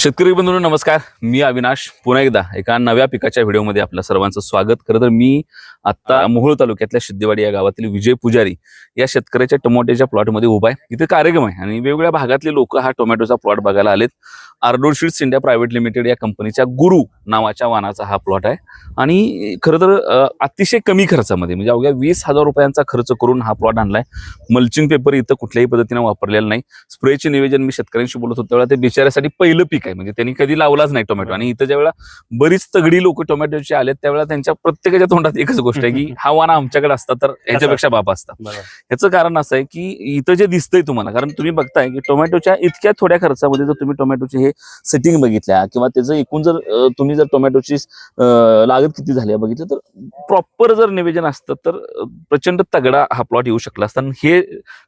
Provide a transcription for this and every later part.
शेतकरी बंधूंनो नमस्कार. मी अविनाश. पुन्हा एकदा एका नव्या पिकाच्या व्हिडिओमध्ये आपल्या सर्वांचं स्वागत. खरं तर मी आता मोहोळ तालुक्यातल्या सिद्धेवाडी या गावातील विजय पुजारी या शेतकऱ्याच्या टोमॅटोच्या प्लॉटमध्ये उभा आहे. इथे कार्यक्रम आहे आणि वेगवेगळ्या भागातले लोक हा टोमॅटोचा प्लॉट बघायला आलेत. Ardor sheets India private limited या कंपनीच्या गुरु नावाच्या वाहनाचा हा प्लॉट आहे. आणि खरं तर अतिशय कमी खर्चामध्ये म्हणजे अवघ्या वीस हजार रुपयांचा खर्च करून हा प्लॉट आणलाय. मल्चिंग पेपर इथं कुठल्याही पद्धतीने वापरलेला नाही. स्प्रेचे निवेदन मी शेतकऱ्यांशी बोलत होतो त्यावेळेला ते बिचाऱ्यासाठी पहिलं पीक आहे. म्हणजे त्यांनी कधी लावलाच नाही टोमॅटो आणि इथं ज्यावेळेला बरीच तगडी लोक टोमॅटोचे आलेत त्यावेळेला त्यांच्या प्रत्येकाच्या तोंडात एकच गोष्ट आहे की हा वाना आमच्याकडे असता तर ह्याच्यापेक्षा बाप असता. ह्याचं कारण असं आहे की इथं जे दिसतंय तुम्हाला कारण तुम्ही बघताय की टोमॅटोच्या इतक्या थोड्या खर्चामध्ये जर तुम्ही टोमॅटोचे हे सेटिंग बघितल्या किंवा त्याचं एकूण जर तुम्ही जर टोमॅटोची लागत किती झाली बघितलं तर प्रॉपर जर निवेदन असतं तर प्रचंड तगडा हा प्लॉट येऊ शकला असता. हे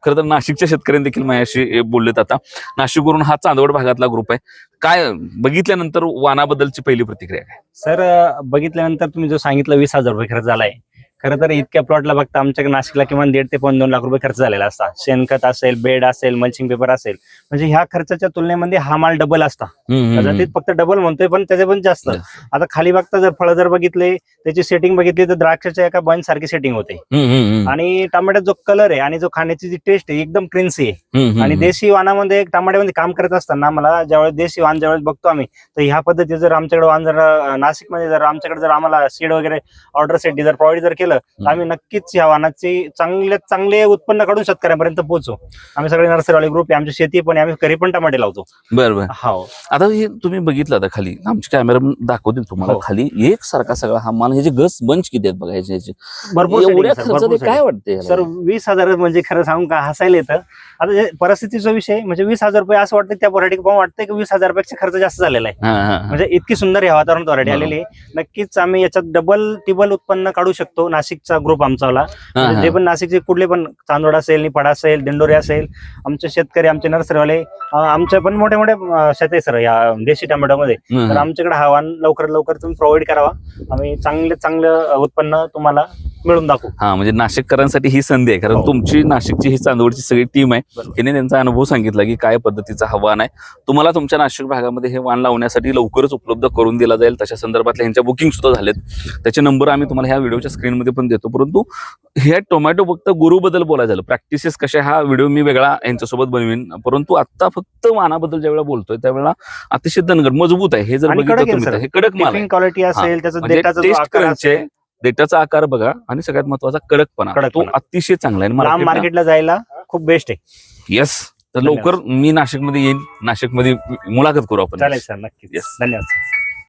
खरं तर नाशिकच्या शेतकऱ्यांनी देखील माझ्याशी अं, बोललेत आता. नाशिकवरून हा चांदवड भागातला ग्रुप आहे. काय बघितल्यानंतर वानाबद्दलची पहिली प्रतिक्रिया काय? सर बघितल्यानंतर तुम्ही जो सांगितलं वीस हजार रुपये खर्च झालाय खरं तर इतक्या प्लॉटला बघता आमच्याकडे नाशिकला किमान दीड ते पाऊण दोन लाख रुपये खर्च झालेला असता. शेणखत असेल बेड असेल मल्चिंग पेपर असेल. म्हणजे ह्या खर्चाच्या तुलनेमध्ये हा माल डबल असता. कदाचित फक्त डबल म्हणतोय पण त्याचे पण जास्त. आता खाली बघता जर फळं जर बघितले त्याची सेटिंग बघितली तर द्राक्षाच्या एका बंच सारखी सेटिंग होते. आणि टमाट्यात जो कलर आहे आणि जो खाण्याची जी टेस्ट आहे एकदम क्रिन्सी आहे. आणि देशी वाणामध्ये एक टमाट्यामध्ये काम करत असताना मला ज्यावेळेस देशी वाण ज्यावेळेस बघतो आम्ही तर ह्या पद्धतीचे जर आमच्याकडे वाण जर नाशिकमध्ये जर आमच्याकडे जर आम्हाला सीड वगैरे ऑर्डरसाठी जर प्रोव्हाइड जर केलं तर आम्ही नक्कीच ह्या वाणाची चांगले चांगले उत्पन्न काढून शेतकऱ्यांपर्यंत पोहोचू. आम्ही सगळे नर्सरीवाले ग्रुप आहे आमची शेती पण आम्ही घरी पण टमाटे लावतो. बरं बरं. हो. आता हे तुम्ही बघितलं आता खाली. आमचे कॅमेरा दाखवतील तुम्हाला. हो. खाली एक सारखा सगळा हा मान ह्याचे गस बंच किती आहेत बघा ह्याचे ह्याचे. भरपूर एवढ्या काय. वाटतंय सर वीस हजार म्हणजे खरं सांगू का हसायला येतं. आता जे परिस्थितीचा विषय म्हणजे वीस हजार रुपये असं वाटतं त्या व्हरायटी पाहून वाटतं की वीस हजारपेक्षा खर्च जास्त झालेला आहे. म्हणजे इतकी सुंदर या वातावरणात व्हरायटी बरोबर. आलेली आहे. नक्कीच आम्ही याच्यात डबल टिबल उत्पन्न काढू शकतो. नाशिकचा ग्रुप आमचावाला. म्हणजे जे पण नाशिकचे कुठले पण चांदोड असेल निपाड असेल दिंडोरी असेल आमचे शेतकरी आमचे नर्सरीवाले आमचे पण मोठे मोठे शेत आहे सर या देशी टोमॅटोमध्ये. तर आमच्याकडे हवान लवकरात लवकर तुम्ही प्रोव्हाइड करावा. आम्ही चांगले चांगलं उत्पन्न तुम्हाला मिळून दाखवू. हा म्हणजे नाशिककरांसाठी ही संधी आहे. कारण हो. तुमची नाशिकची ही चांदवडची सगळी टीम आहे. तिने त्यांचा अनुभव सांगितला की काय पद्धतीचा हा वाण आहे. तुम्हाला तुमच्या नाशिक भागामध्ये हे वाण लावण्यासाठी लवकरच उपलब्ध करून दिला जाईल. तशा संदर्भातल्या ह्यांच्या बुकिंग सुद्धा झालेत. त्याचे नंबर आम्ही तुम्हाला ह्या व्हिडिओच्या स्क्रीनमध्ये पण देतो. परंतु ह्या टोमॅटो फक्त गुरुबद्दल बोलायचं झालं. प्रॅक्टिसेस कशा हा व्हिडिओ मी वेगळा यांच्यासोबत बनवीन. परंतु आता फक्त वाणाबद्दल ज्यावेळेला बोलतोय त्यावेळेला अतिशय दनगड मजबूत आहे. हे जर बघितलं हे कडक माल क्वालिटी असेल त्याचा डेटाचा जो टेस्ट असेल, डेटाचा आकार बघा. आणि सगळ्यात महत्त्वाचा कडकपणा. तो अतिशय चांगला आहे. मार्केटला- जायला खूप बेस्ट आहे. येस तर लवकर मी नाशिकमध्ये येईन. नाशिकमध्ये मुलाखत करू आपण. चालेल सर नक्कीच. Yes. धन्यवाद